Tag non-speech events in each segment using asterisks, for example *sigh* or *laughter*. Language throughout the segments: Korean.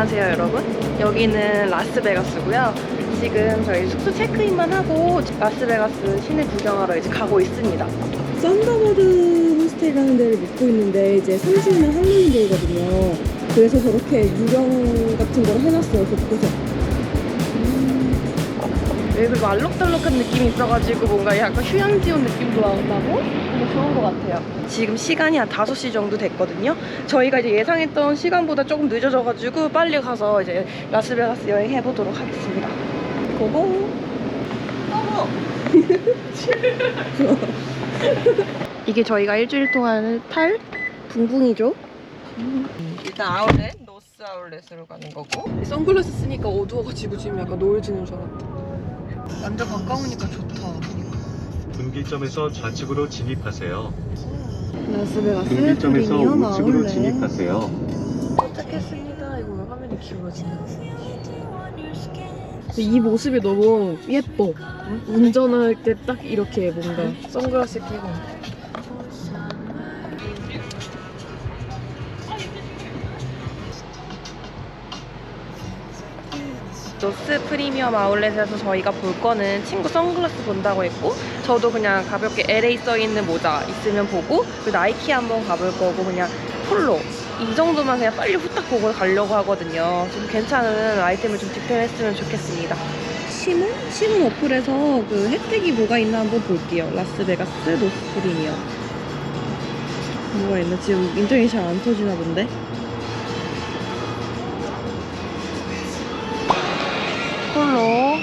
안녕하세요 여러분 여기는 라스베가스고요 지금 저희 숙소 체크인만 하고 라스베가스 시내 구경하러 이제 가고 있습니다 썬더버드 호스텔이라는 데를 묵고 있는데 이제 30년 할로윈데이거든요. 그래서 저렇게 유령 같은 걸 해놨어요 곳곳에. 여기 그리고 알록달록한 느낌이 있어가지고 뭔가 약간 휴양지 온 느낌도 나고 너무 좋은 것 같아요. 지금 시간이 한 5시 정도 됐거든요. 저희가 이제 예상했던 시간보다 조금 늦어져가지고 빨리 가서 이제 라스베가스 여행 해보도록 하겠습니다. 고고! *laughs* 이게 저희가 일주일 동안 탈 붕붕이죠? 일단 아울렛, 노스 아울렛으로 가는 거고. 선글라스 쓰니까 어두워가지고 지금 약간 노을 지는 줄 알았다. 완전 가까우니까 좋다 분기점에서 좌측으로 진입하세요. 라스베가스 분기점에서 프리미엄 우측으로 아울렛 진입하세요. 도착했습니다. 이거 왜 화면이 기울어지냐? 이 모습이 너무 예뻐. 운전할 때 딱 이렇게 뭔가 선글라스 끼고. 노스 프리미엄 아울렛에서 저희가 볼 거는 친구 선글라스 본다고 했고 저도 그냥 가볍게 LA 써있는 모자 있으면 보고 그 나이키 한번 가볼 거고 그냥 폴로. 이 정도만 그냥 빨리 후딱 보고 가려고 하거든요. 좀 괜찮은 아이템을 좀 득템했으면 좋겠습니다. 시몬? 시몬 어플에서 그 혜택이 뭐가 있나 한번 볼게요. 라스베가스 노스 프리미엄. 뭐가 있나? 지금 인터넷이 잘 안 터지나 본데 폴로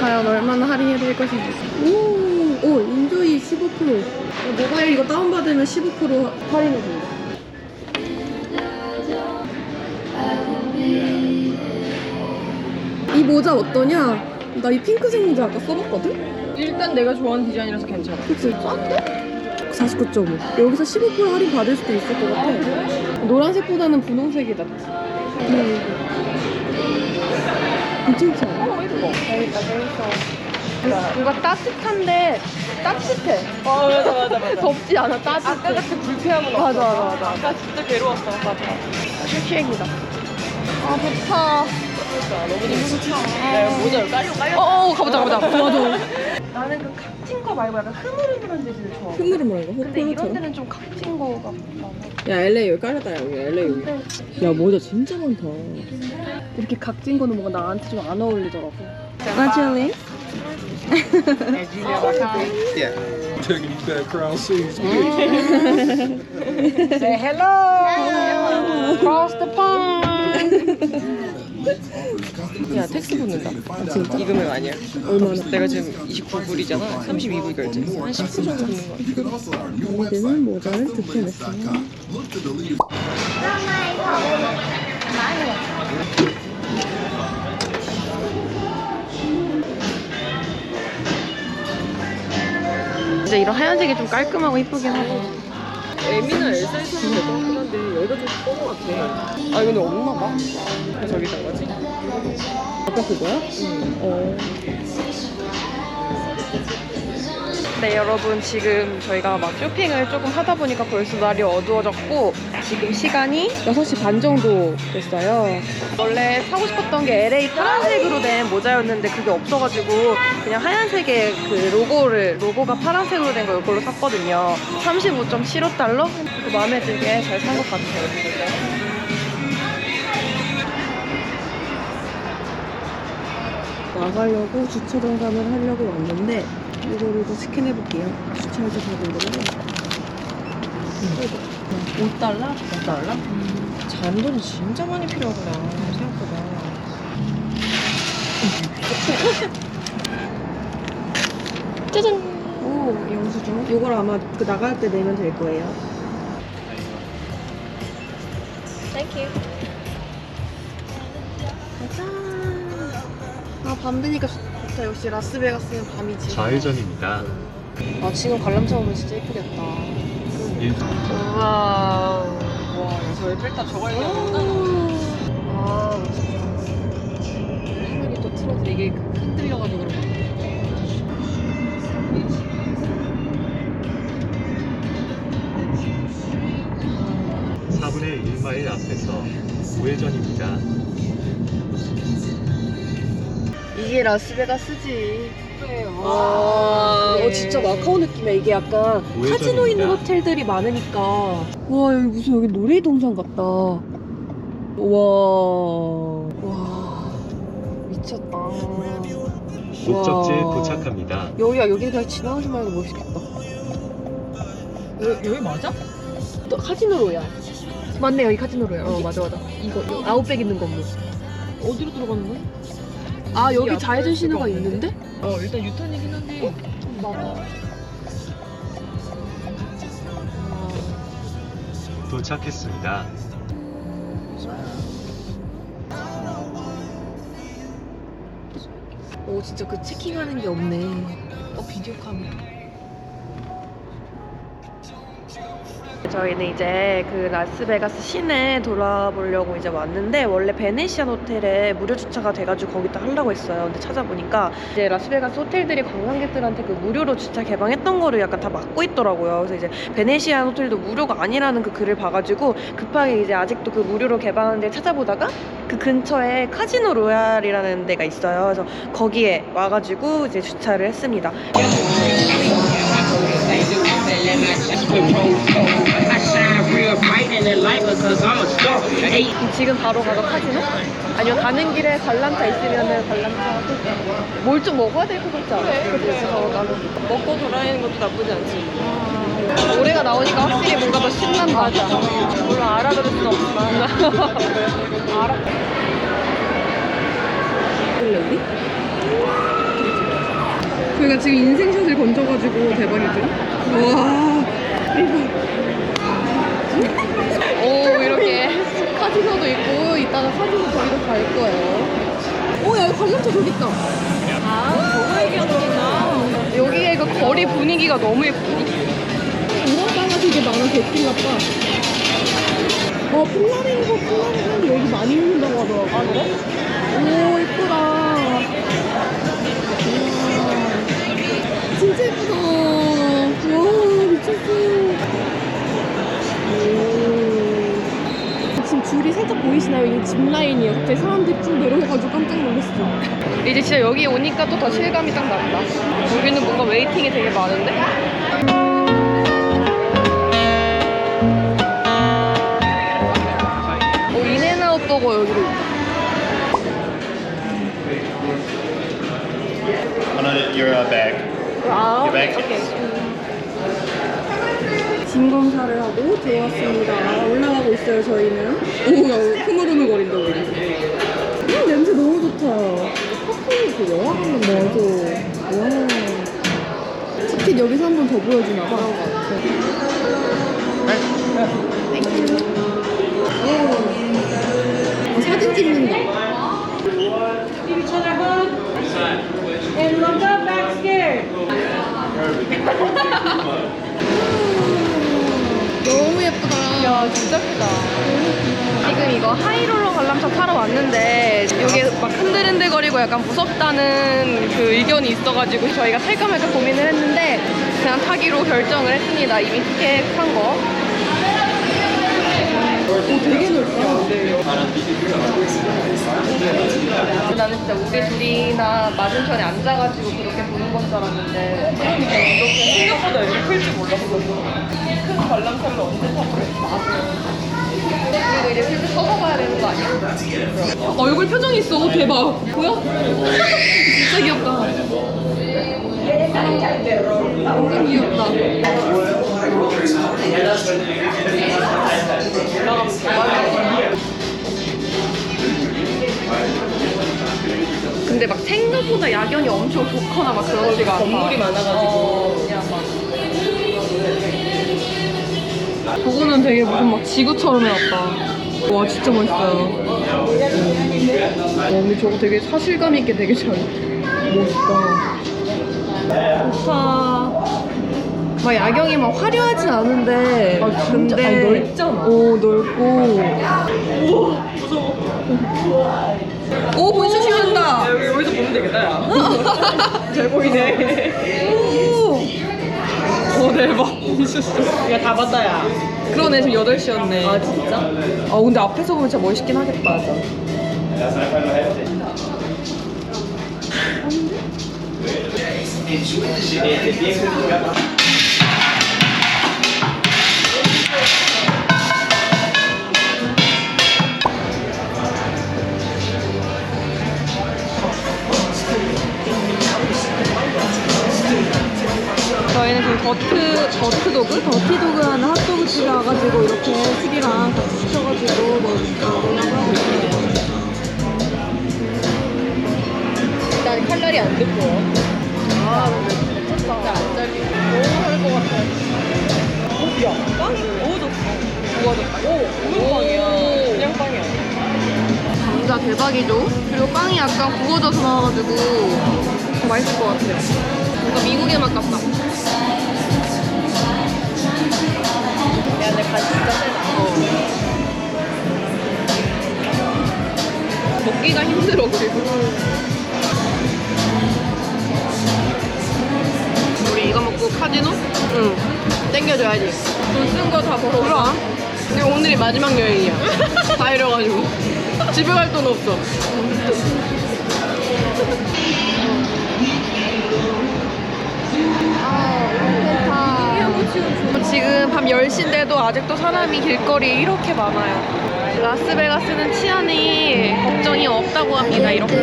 과연 얼마나 될 것인지 오, 오 인조이 15% 어, 모바일 이거 다운받으면 15% 할인해준다 이 모자 어떠냐? 나 이 핑크색 모자 아까 써봤거든? 일단 내가 좋아하는 디자인이라서 괜찮아 그치? 싼데? 49.5 여기서 15% 할인 받을 수도 있을 것 같아 노란색보다는 분홍색이 낫지 음. 괜찮지 않아? 어 이거 재밌다 재밌어 뭔가 따뜻한데 따뜻해. 아 맞아 맞아 맞아. *laughs* 덥지 않아 따뜻해. 아까 같은 불쾌함은 없어 맞아, 맞아, 맞아. 아까 진짜 괴로웠어 맞아 슈키행이다. 아 좋다. 그러니까 너무 좋다. 야 이거 모자 깔려 깔려. 어 어 가보자 가보자. 맞아 나는 그 각진 거 말고 약간 흐물흐물한 데를 좋아 흐물흐물한 거? 근데 이런? 데는 좀 각진 거가 많아 야 LA 여기 깔렸다 여기 LA 여기. 근데 야 모자 진짜 많다. 이렇게 각진 거는 뭔가 나한테 좀 안 어울리더라고 나jel리 Yeah. Taking back crown seas. Say hello Cross the pond *laughs* 야 텍스 붙는다 진짜? 이 금액 아니야 얼마나? 내가 지금 29불이잖아 32불 결제 한 10불 정도 붙는 거 같아 언니들은 모자를 득템했어요. 진짜 이런 하얀색이 좀 깔끔하고 이쁘긴 하다 M이나 L 사이즈는 될것 같긴 한데 여기가 좀커 같아 아 이거 근데 없나 봐 저기다 가지? 아까 그거야? 어. 네 여러분 지금 저희가 막 쇼핑을 조금 하다 보니까 벌써 날이 어두워졌고 지금 시간이 6시 반 정도 됐어요 원래 사고 싶었던 게 LA 파란색으로 된 모자였는데 그게 없어가지고 그냥 하얀색의 그 로고를 로고가 파란색으로 된 거 이걸로 샀거든요 35.75달러? 그 마음에 들게 잘 산 것 같아요 나가려고 주차 정산을 하려고 왔는데 이거를 더 스캔해 볼게요. 주차해서 받은 거를. 5달러? 5달러? 잔돈이 진짜 많이 필요하구나 생각보다 *laughs* 짜잔! 오 영수증 이걸 아마 그 나갈 때 내면 될 거예요. 아밤 되니까 좋다 역시 라스베가스는 밤이지 좌회전입니다. 아 지금 관람차 오면 진짜 예쁘겠다 일- 우와 와저 에펠탑 아 멋있다 화면이 또 틀어져 이게 흔들려가지고 그런 거 같아 4분의 1마일 앞에서 우회전입니다. 이게 라스베가스지. 아, 어, 진짜 마카오 느낌이야. 이게 약간 우회전입니다. 카지노 있는 호텔들이 많으니까. 와, 여기 무슨 여기 놀이동산 같다. 와, 와, 미쳤다. 목적지에 와. 도착합니다. 여기야, 여기 그냥 지나가기만 해도 멋있겠다. 여기, 여기 맞아? 또 카지노로야. 맞네, 여기 카지노로야. 어, 맞아, 맞아. 이거, 이거 아웃백 있는 건물. 어디로 들어가는 거야? 아, 여기 좌회전 신호가? 있는데? 어 일단 유턴이긴 한데. 도착했습니다. 오, 진짜 그 체킹하는 게 없네. 어 비디오 카메라. 저희는 이제 그 라스베가스 시내 돌아보려고 이제 왔는데 원래 베네시안 호텔에 무료 주차가 돼가지고 거기다 하려고 했어요. 근데 찾아보니까 이제 라스베가스 호텔들이 관광객들한테 그 무료로 주차 개방했던 거를 약간 다 막고 있더라고요. 그래서 이제 베네시안 호텔도 무료가 아니라는 그 글을 봐가지고 급하게 이제 아직도 그 무료로 개방한 데 찾아보다가 그 근처에 카지노 로얄이라는 데가 있어요. 그래서 거기에 와가지고 이제 주차를 했습니다. 지금 바로 가서 카지노? 아니면 가는 길에 관람차 있으면은 관람차 뭘 좀 먹어야 될 것 같지 않아? 그래서 나는 먹고 돌아다니는 것도 나쁘지 않지. 노래가 나오니까 확실히 뭔가 더 신난다. 맞아. 물론 알아들을 순 없지만. *laughs* 알아. 원래 우리? 저희가 지금 인생샷을 건져가지고 대박이죠? 와. 오 이렇게 카지노도 있고 이따가 카지노 저기도 갈 거예요. 오 야, 여기 관람차 저기 있다. 아 저거 얘기하는구나 여기에 그 거리 분위기가 너무 예쁘니? 오라가가 되게 많아 개꿀 같다 어 플라밍고 플라밍고 여기 많이 먹는다고 하더라고. 아 그래? 오 예쁘다 진짜 예쁘다 와 미쳤어 오 지금 줄이 살짝 보이시나요? 이게 짚라인이에요 갑자기 사람들이 쭉 내려와가지고 깜짝 놀랐어 이제 진짜 여기 오니까 또 더 실감이 딱 난다 여기는 뭔가 웨이팅이 되게 많은데? 어, 인앤아웃 버거 여기로 있다 Oh, no, your uh, bag. 아, bag. 짐 검사를 하고 들어왔습니다. 올라가고 있어요, 저희는. 오, 야, 흐물흐물거린다, 우리. 음, 냄새 너무 좋다. 팝콘이 그 영화관은 맞아. 와. 치킨 여기서 한 번 더 보여주나 봐. 오. 어, 사진 찍는다. 너무 예쁘다. 야 진짜 크다 지금 이거 하이롤러 관람차 타러 왔는데 여기 막 흔들흔들거리고 약간 무섭다는 그 의견이 있어가지고 *laughs* 저희가 탈까 말까 고민을 했는데 그냥 타기로 결정을 했습니다 이미 티켓 산 거 오, 되게 넓다. 나는 진짜 우리 둘이나 맞은편에 앉아가지고 그렇게 보는 건 줄 알았는데 이렇게 생각보다 이렇게 클줄 몰랐어 이큰 관람차를 언제 타보겠어 그리고 이제 슬슬 서서 가야 되는 거 아니야? 얼굴 표정이 있어. 대박. 뭐야? 진짜 귀엽다. 완전 귀엽다. 근데 막 생각보다 야경이 엄청 좋거나 막 그러지가 않아 건물이 많아가지고. 그냥 막. 저거는 되게 무슨 막 지구처럼 해놨다. 와 진짜 멋있어요. 와 근데 저거 되게 사실감 있게 되게 잘 멋있다. 좋다. 막 야경이 막 화려하진 않은데 아, 진짜? 근데 아니, 넓잖아. 오 넓고 오 분수 치운다 여기 여기서 보면 되겠다 야. *laughs* 잘 보이네. 오 오 대박. 야 다 봤다 야. 그러네 지금 8시였네 아 진짜? 아 근데 앞에서 보면 진짜 멋있긴 하겠다 맞아 지금 버트, 버트도그? 버티도그 하는 핫도그 튀겨가지고 이렇게 튀기랑 같이 시켜가지고 먹으려고 하고 있어요. 일단 칼날이 안 듣고요 아 진짜 안 잘리고 너무 할것 같아 오, 야 빵이 구워졌어 구워졌다 오 오는 빵이야 그냥 빵이야 감자 대박이죠? 그리고 빵이 약간 구워져서 나와가지고 더 맛있을 것 같아요. 뭔가 미국의 맛 같다. 먹기가 힘들어 그리고. 우리 이거 먹고 카지노? 응. 땡겨줘야지. 돈 쓴 거 다 벌어올라. 이거 오늘이 마지막 여행이야. 다 이래가지고. 집에 갈 돈 없어. 지금 밤 10시인데도 아직도 사람이 길거리에 이렇게 많아요. 라스베가스는 치안이 걱정이 없다고 합니다, 이렇게.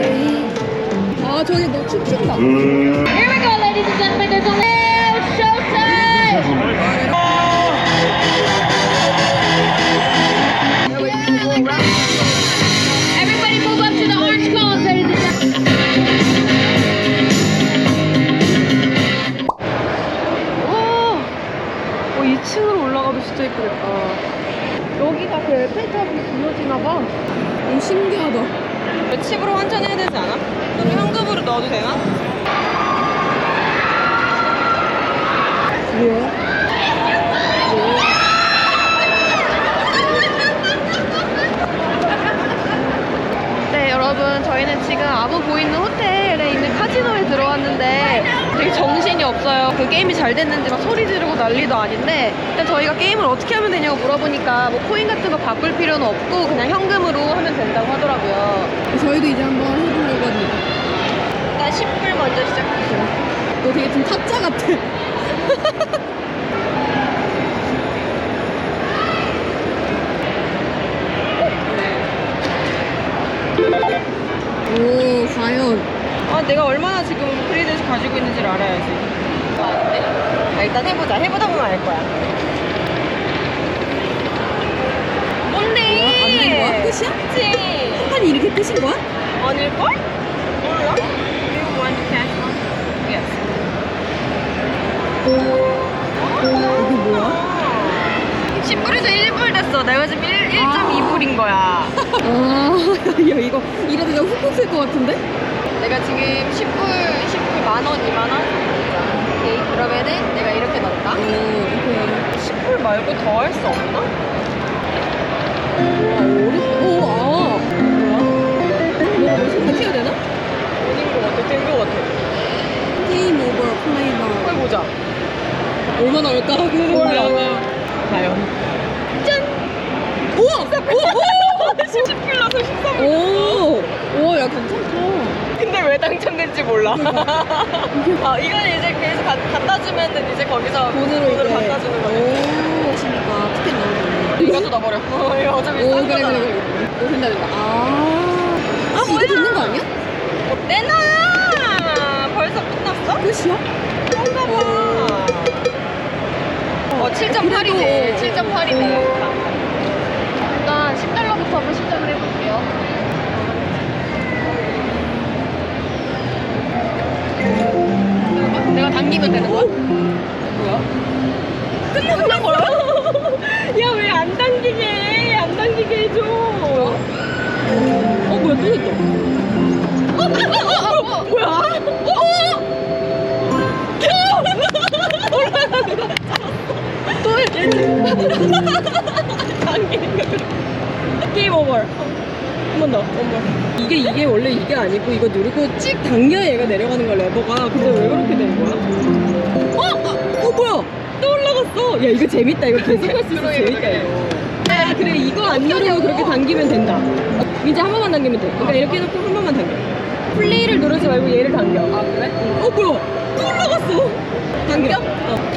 아 저기 너 춤춘다. Here we go, ladies and gentlemen. There's a little showtime. Everybody move up to the orange cones, ladies and gentlemen. 와, 어, 2층으로 올라가도 진짜 예쁘겠다. 그 에펠탑이 무너지나 봐. 오 신기하다. 칩으로 환전해야 되지 않아? 여기 현금으로 넣어도 되나? 뭐야? 네, 여러분, 저희는 지금 아부 보이는 호텔에 있는 카지노에 들어왔는데 되게 정신이 없어요. 그 게임이 잘 됐는지 막 소리 지르고 난리도 아닌데 일단 저희가 게임을 어떻게 하면 되냐고 물어보니까 뭐 코인 같은 거 바꿀 필요는 없고 그냥 현금으로 하면 된다고 하더라고요. 저희도 이제 한번 해보려고 합니다. 일단 10불 먼저 시작할게요. 너 되게 좀 타짜 같아. *laughs* 오, 과연. 아, 내가 얼마나 지금 크레딧을 가지고 있는지를 알아야지. 아, 일단 해보자. 알 거야. 뭔데? 안된 거야? 끝이야? 그치? 한 판이 이렇게 끝인 거야? 아닐걸? 몰라? You want cash? Yes. 이게 뭐야? 10불에서 1불 됐어. 내가 지금 1, 1.2불인 거야. 아, *laughs* 야, 이거 이래도 내가 훅훅 쓸것 같은데? 내가 지금 10불, 10불 만 원, 2만 원? 그러면은 내가 이렇게 넣었다. 오. 10불 말고 더 할 수 없나? 아, 어렵, 오, 아. 뭐야? 뭐가 뭐 선택해야 되나? 아닌 것 같아. 된것 같아. 게임 오버 플레이나. 해보자. 얼마나 올까? 몰라. 과연. 짠! 우와! 우와! *laughs* 10불 나서 13불. 오, 오, 야, 괜찮다. 근데 왜 당첨된지 몰라. *laughs* 아, 이건 이제 계속 가- 갖다 주면은 이제 거기서 돈으로 이제. 갖다 주는 거지. 오, 치니까 티켓 나오네. 이것도 넣어버려. *laughs* 어, 이거 어차피 오, 싼 그래, 거잖아. 그래, 그래. 오, 된다, 된다. 아. 아, 이거 되는 거 아니야? 내놔! 벌써 끝났어? 끝이야? 그런가 봐. 어, 7.8이네. 7.8이네. 당기면 되는 거야? 뭐야? 끝난 거야? 야, 왜 안 당기게 해? 안 당기게 해줘. 어, 뭐야, 또 됐다. 뭐야? 어? 또 했지? 당기는 거. 게임 오버. 한 번 더, 한 번. 이게, 이게 원래 이게 아니고 이거 누르고 찍 당겨야 얘가 내려가는 거야, 레버가. 근데 왜 그렇게 된 거야? 어. 야 이거 재밌다. 이거 계속 할 수 있어. 재밌다 이거. 아 그래 이거 안 누르고 그렇게 당기면 된다. 이제 한 번만 당기면 돼. 그러니까 이렇게 해놓고 한 번만 당겨. 플레이를 누르지 말고 얘를 당겨. 아 그래? 어 뭐야? 또 올라갔어. 당겨? 어.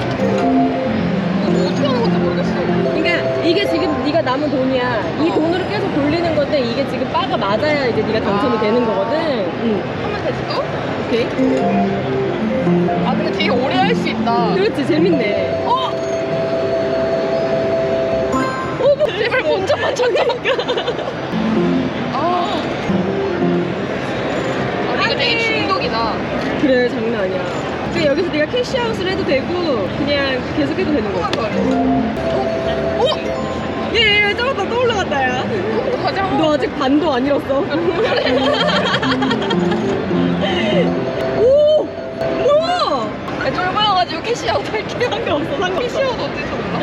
어떻게 하는 건지 모르겠어. 그러니까 이게 지금 네가 남은 돈이야. 이 돈으로 계속 돌리는 건데 이게 지금 바가 맞아야 이제 네가 당첨이 되는 거거든. 응. 하면 되지 또? 오케이. 아 근데 되게 오래 할 수 있다. 그렇지 재밌네. 어? 어, 찾아볼까? 아. 아 이거 되게 중독이다. 그래 장난 아니야. 근데 여기서 네가 캐시아웃을 해도 되고 그냥 계속 해도 되는 거 같아. 어? 어? 얘, 얘 잡았다 또 올라갔다 야. 한번 너 아직 반도 안 잃었어. *laughs* 오! 뭐야? 아, 쫄보여가지고 캐시아웃 할게요. 상관없어 상관없어. 캐시아웃 어디서 몰라?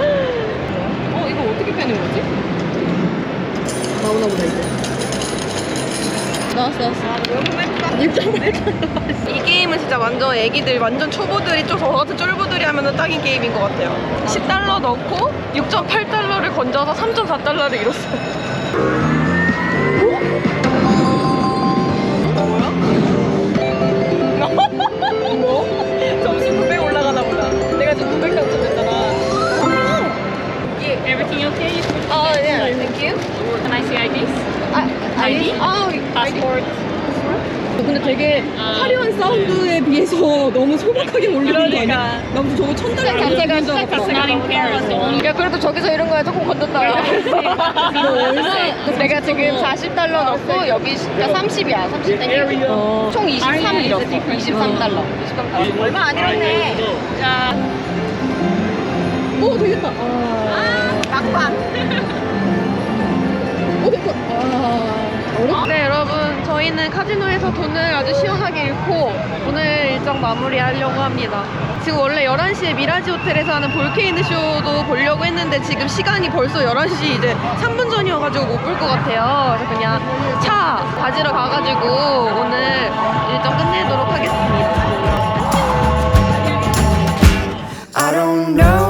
어 이거 어떻게 빼는 거지? 나오나 보다 이제. 나왔어 나왔어. 이 게임은 진짜 완전 애기들, 완전 초보들이 좀저 같은 쫄보들이 하면 딱인 게임인 것 같아요. 10달러 넣고 6.8달러를 건져서 3.4달러를 잃었어요. ID? 아 Passport. 근데 되게 화려한 사운드에 비해서 너무 소박하게 올리는 거 아니야? 그러니까. 나 무슨 저거 천 달러 자체가 in Paris. 야 그래도 저기서 이런 거에 조금 건졌다. 내가 지금 40달러 넣고 여기 그러니까 30이야. 30 땡겨. 어. 총 23 잃었어. 23달러. 23달러. 얼마 안 잃었네. 오 되겠다. 아. 막판. *laughs* 오 됐다. 아. 어? 네 여러분 저희는 카지노에서 돈을 아주 시원하게 잃고 오늘 일정 마무리 하려고 합니다. 지금 원래 11시에 미라지 호텔에서 하는 볼케이노 쇼도 보려고 했는데 지금 시간이 벌써 11시 이제 3분 전이어가지고 못 볼 것 같아요. 그래서 그냥 차 가지러 가가지고 오늘 일정 끝내도록 하겠습니다. I don't know.